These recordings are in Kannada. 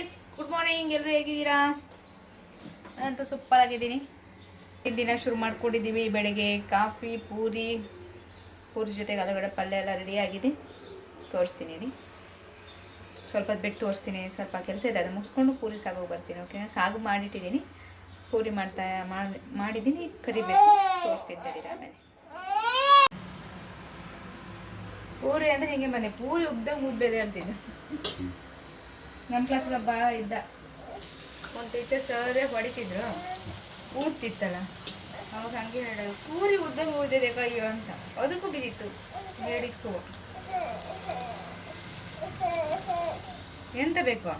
ಫ್ರೆಂಡ್ಸ್ ಗುಡ್ ಮಾರ್ನಿಂಗ್ ಎಲ್ಲರೂ ಹೇಗಿದ್ದೀರಾ? ನಾನಂತೂ ಸೂಪರ್ ಆಗಿದ್ದೀನಿ. ಈ ದಿನ ಶುರು ಮಾಡ್ಕೊಂಡಿದ್ದೀವಿ ಬೆಳಗ್ಗೆ ಕಾಫಿ, ಪೂರಿ ಪೂರಿ ಜೊತೆಗೆ ಆಲೂಗಡೆ ಪಲ್ಯ ಎಲ್ಲ ರೆಡಿ ಆಗಿದೆ. ತೋರಿಸ್ತೀನಿ ರೀ. ಸ್ವಲ್ಪ ಹೊತ್ತು ಬಿಟ್ಟು ತೋರಿಸ್ತೀನಿ, ಸ್ವಲ್ಪ ಕೆಲಸ ಇದೆ, ಅದು ಮುಗಿಸ್ಕೊಂಡು ಪೂರಿ ಸಾಗೋಗಿ ಬರ್ತೀನಿ ಓಕೆ ಸಾಗು ಮಾಡಿಟ್ಟಿದ್ದೀನಿ. ಪೂರಿ ಮಾಡ್ತಾ, ಮಾಡಿ, ಮಾಡಿದ್ದೀನಿ, ಕರಿಬೇಕು. ತೋರಿಸ್ತೀನಿ ಆಮೇಲೆ. ಪೂರಿ ಅಂದರೆ ಹೀಗೆ ಮನೆ? ಪೂರಿ ಉಗ್ದಂಗೆ ಅಂತ ಅಂತಿದ್ದು. ನಮ್ಮ ಕ್ಲಾಸಲ್ಲಿ ಒಬ್ಬ ಇದ್ದ. ಒಂದು ಟೀಚರ್ ಸರೇ ಹೊಡಿತಿದ್ರು. ಊದ್ತಿತ್ತಲ್ಲ. ಅವಾಗ ಹಂಗೆ ಹೇಳೋದು. ಪೂರಿ ಉದ್ದಂಗೆ ಊದಿದೆ ಕೈಯೋ ಅಂತ. ಅದಕ್ಕೂ ಬಿದ್ದಿತ್ತು. ಹೇಳಿಕ್ಕೂ ಎಂತ ಬೇಕು?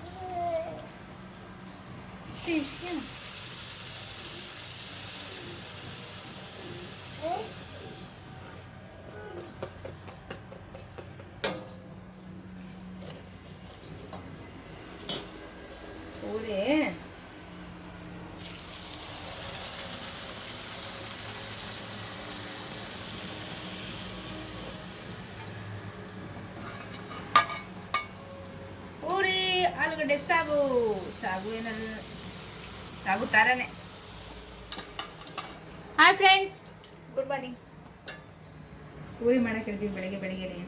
ಪೂರಿ ಪೂರಿ ಆಲೂಗಡ್ಡೆ ಸಾಗು. ಸಾಗು ಏನಲ್ಲ ಸಾಗು ತಾರನೇ. Hi friends good morning puri ಮಾಡಕ್ಕೆ ಇರ್ತೀವಿ ಬೆಳಗ್ಗೆ ಬೆಳಗ್ಗೆನೆ.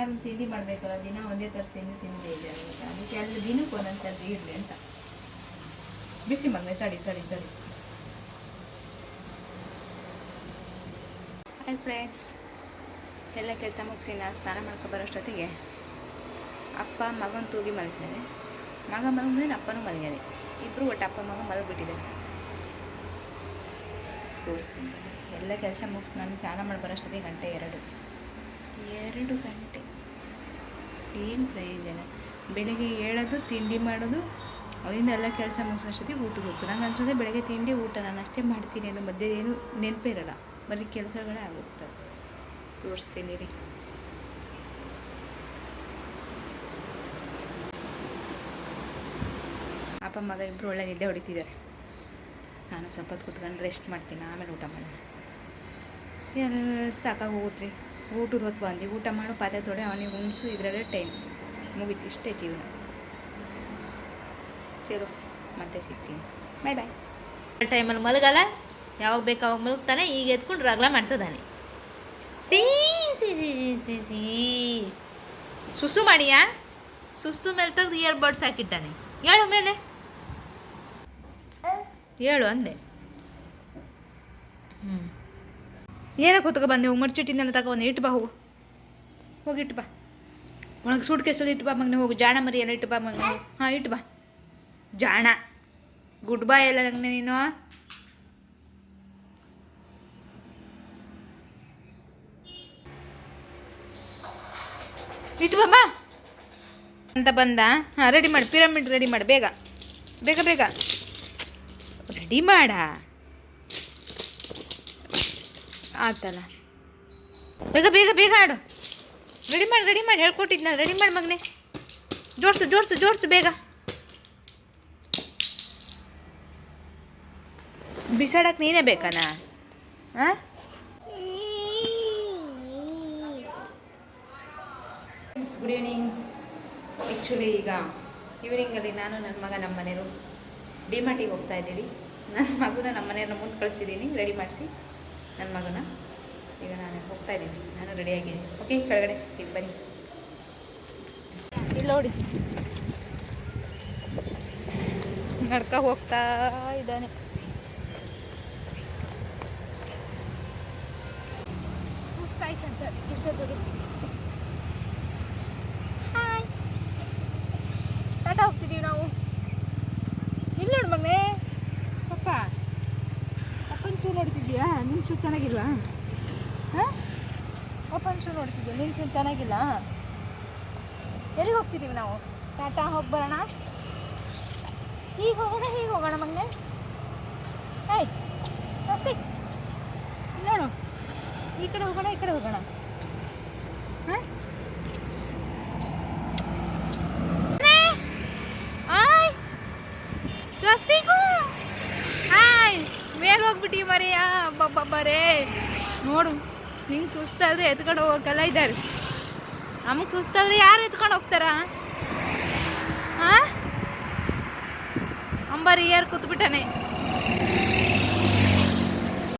ಏನಾದ್ರು ತಿಂಡಿ ಮಾಡಬೇಕಲ್ಲ, ದಿನ ಒಂದೇ ಥರ ತಿಂದೇ ಇದೆ ಅಂತ. ಅದಕ್ಕೆ ಅಲ್ಲಿ ದಿನಕ್ಕೆ ಒಂದೊಂದು ಥರದ್ದು ಇರಲಿ ಅಂತ. ಬಿಸಿ ಮಗನೆ ತಡಿ ತಡಿ ತಡಿ. ಹಾಯ್ ಫ್ರೆಂಡ್ಸ್ ಎಲ್ಲ ಕೆಲಸ ಮುಗಿಸಿ ನಾನು ಸ್ನಾನ ಮಾಡ್ಕೊ ಬರೋಷ್ಟೊತ್ತಿಗೆ ಅಪ್ಪ ಮಗನ ತೂಗಿ ಮಲಗಿಸಿದ್ದಾರೆ ಮಗ ಮಲಗಿದ್ರೆ ಅಪ್ಪನೂ ಮಲಗ್ಯಾನೆ. ಇಬ್ಬರು ಒಟ್ಟು ಅಪ್ಪ ಮಗ ಮಲಗಿಬಿಟ್ಟಿದ್ದಾರೆ. ತೋರಿಸ್ತೀನಿ ಎಲ್ಲ ಕೆಲಸ ಮುಗಿಸಿ ನಾನು ಸ್ನಾನ ಮಾಡಿ ಬರೋಷ್ಟೊತ್ತಿಗೆ ಗಂಟೆ ಎರಡು. ಎರಡು ಗಂಟೆ. ಏನು ಪ್ರಯೋಜನ? ಬೆಳಗ್ಗೆ ಹೇಳೋದು, ತಿಂಡಿ ಮಾಡೋದು, ಅಲ್ಲಿಂದ ಎಲ್ಲ ಕೆಲಸ ಮುಗಿಸೋಷ್ಟೊತ್ತಿಗೆ ಊಟ ಗೊತ್ತು. ನಂಗೆ ಅನ್ಸೋದೆ ಬೆಳಗ್ಗೆ ತಿಂಡಿ, ಊಟ. ನಾನು ಅಷ್ಟೇ ಮಾಡ್ತೀನಿ ಅನ್ನೋ ಮಧ್ಯೆ ಏನು ನೆನಪೇ ಇರಲ್ಲ. ಬರೀ ಕೆಲಸಗಳೇ ಆಗೋಗ್ತವೆ ತೋರಿಸ್ತೀನಿ ರೀ ಅಪ್ಪ, ಮಗ ಇಬ್ಬರು ಒಳ್ಳೆ ನಿದ್ದೆ ಹೊಡಿತಿದ್ದಾರೆ. ನಾನು ಸ್ವಲ್ಪ ಕೂತ್ಕೊಂಡು ರೆಸ್ಟ್ ಮಾಡ್ತೀನಿ. ಆಮೇಲೆ ಊಟ ಮಾಡೋಣ. ಎಲ್ಲ ಸಾಕಾಗಿ ಹೋಗುತ್ತೆ ರೀ ಊಟದ ಹೊತ್ತು ಬಂದು ಊಟ ಮಾಡು ಪಾತ್ರೆ ತೊಡೆ ಅವನಿಗೆ ಉಣಿಸು, ಇದರಲ್ಲೇ ಟೈಮ್. ಮುಗೀತು, ಇಷ್ಟೇ ಜೀವನ. ಚಲೋ, ಮತ್ತೆ ಸಿಗ್ತೀನಿ. ಬಾಯ್ ಬಾಯ್ ಟೈಮಲ್ಲಿ ಮಲಗಲ್ಲ, ಯಾವಾಗ ಬೇಕು ಅವಾಗ ಮಲಗ್ತಾನೆ, ಈಗ ಎತ್ಕೊಂಡು ರಗಲ ಮಾಡ್ತದಾನೆ ಸಿ ಸಿ ಸಿ ಸಿ ಸುಸು ಮಾಡಿಯಾ? ಸುಸು ಮೇಲೆ ತೆಗೆದು ಇಯರ್ ಬಡ್ಸ್ ಹಾಕಿಟ್ಟಾನೆ ಹೇಳು ಮೇಲೆ. ಹೇಳು ಅಂದೆ. ಹ್ಞೂ ಏನಕ್ಕೆ ಹೊತ್ಕೊ ಬಂದೆ ಹೋಗಿ ಮರ್ಚಿಟ್ಟಿನೆಲ್ಲ ತಗೊಂಡು ಇಟ್ಟು ಬಾ, ಹೋಗು. ಹೋಗಿ ಇಟ್ಟು ಬಾ. ಒಳಗೆ ಸೂಟ್ ಕೇಸಲ್ಲಿ ಇಟ್ಟು ಬಾ, ಮಗ್ನೆ, ಹೋಗು. ಜಾಣ ಮರಿ ಎಲ್ಲ ಇಟ್ಟು ಬಾ, ಮಗ್ನೆ ಹಾಂ, ಇಟ್ಟು ಬಾ. ಜಾಣ. ಗುಡ್ ಬಾಯ್ ಎಲ್ಲ ನಂಗೆ ನೀನು. ಇಟ್ಟು ಬಾ ಬಾ. ಅಂತ ಬಂದ. ಹಾಂ ರೆಡಿ ಮಾಡಿ. ಪಿರಮಿಡ್ ರೆಡಿ ಮಾಡಿ. ಬೇಗ. ಬೇಗ ಬೇಗ. ರೆಡಿ ಮಾಡ. ಆತಲ್ಲ. ಬೇಗ ಬೇಗ ಬೇಗ ಆಡು. ರೆಡಿ ಮಾಡಿ ರೆಡಿ ಮಾಡಿ. ನಾನು. ರೆಡಿ ಮಾಡಿ ಮಗನೆ. ಜೋಡಿಸು ಜೋಡಿಸು ಜೋಡಿಸು ಬೇಗ. ಬಿಸಾಡಕ್ಕೆ ನೀನೇ ಬೇಕನ? ಹಾಂ ಗುಡ್ ಈವ್ನಿಂಗ್ ಆ್ಯಕ್ಚುಲಿ ಈಗ ಈವ್ನಿಂಗಲ್ಲಿ ನಾನು ನನ್ನ ಮಗ ನಮ್ಮ ಮನೆಯವರು ಡಿಮಾರ್ಟಿಗೆ ಹೋಗ್ತಾ ಇದ್ದೀವಿ. ನನ್ನ ಮಗುನ ನಮ್ಮ ಮನೆಯವ್ರನ್ನ ಮುಂದೆ ಕಳಿಸಿದ್ದೀನಿ. ರೆಡಿ ಮಾಡಿಸಿ. ನನ್ನ ಮಗನ. ಈಗ ನಾನು ಹೋಗ್ತಾ ಇದ್ದೀನಿ. ನಾನು ರೆಡಿಯಾಗಿದ್ದೀನಿ ಓಕೆ ಕೆಳಗಡೆ ಸಿಗ್ತೀನಿ. ಬನ್ನಿ. ಇಲ್ಲ ನೋಡಿ. ನಡ್ಕ ಹೋಗ್ತಾ ಇದ್ದಾನೆ. ಸುಸ್ತಾಯ್ತಂತ ಇರ್ತದರು ಹಾಯ್ ಟಾಟಾ ಹೋಗ್ತಿದ್ದೀವಿ ನಾವು ಇಲ್ಲಿ ನೋಡು ಮಗನೇ ಪಪ್ಪ ಅಪ್ಪನ ಶೂ ನೋಡ್ತಿದ್ಯಾ? ನಿನ್ನ ಶೂ ಚೆನ್ನಾಗಿಲ್ವಾ? ಹಾಂ? ಓಪನ್ ಶೂ ನೋಡ್ತಿದ್ಯಾ? ನಿನ್ನ ಶೂ ಚೆನ್ನಾಗಿಲ್ಲ? ಎಲ್ಲಿಗೆ ಹೋಗ್ತಿದ್ದೀವಿ ನಾವು? ಟಾಟಾ ಹೋಗಿ ಬರೋಣ? ಹೀಗೆ ಹೋಗೋಣ ಹೀಗೆ ಹೋಗೋಣ ಮಗನೇ. ಏಯ್ ಸ್ವಸ್ತಿ ನೋಡು. ಈ ಕಡೆ ಹೋಗೋಣ, ಈ ಕಡೆ ಹೋಗೋಣ. ಹಾಂ? ಆಯ್. ಸ್ವಸ್ತಿಗೂ ಮೇಲೆ ಹೋಗ್ಬಿಟ್ಟು ಮರೆಯ. ಬರೇ ನೋಡು ಹಿಂಗೆ ಸುಸ್ತಾದ್ರೆ ಎತ್ಕೊಂಡು ಹೋಗೋಕ್ಕೆಲ್ಲ ಇದ್ದಾರೆ. ನಮಗೆ ಸುಸ್ತಾದ್ರೆ ಯಾರು ಎತ್ಕೊಂಡು ಹೋಗ್ತಾರ? ಅಂಬಾರಿ ಏರ್ ಕೂತ್ಬಿಟ್ಟನೆ.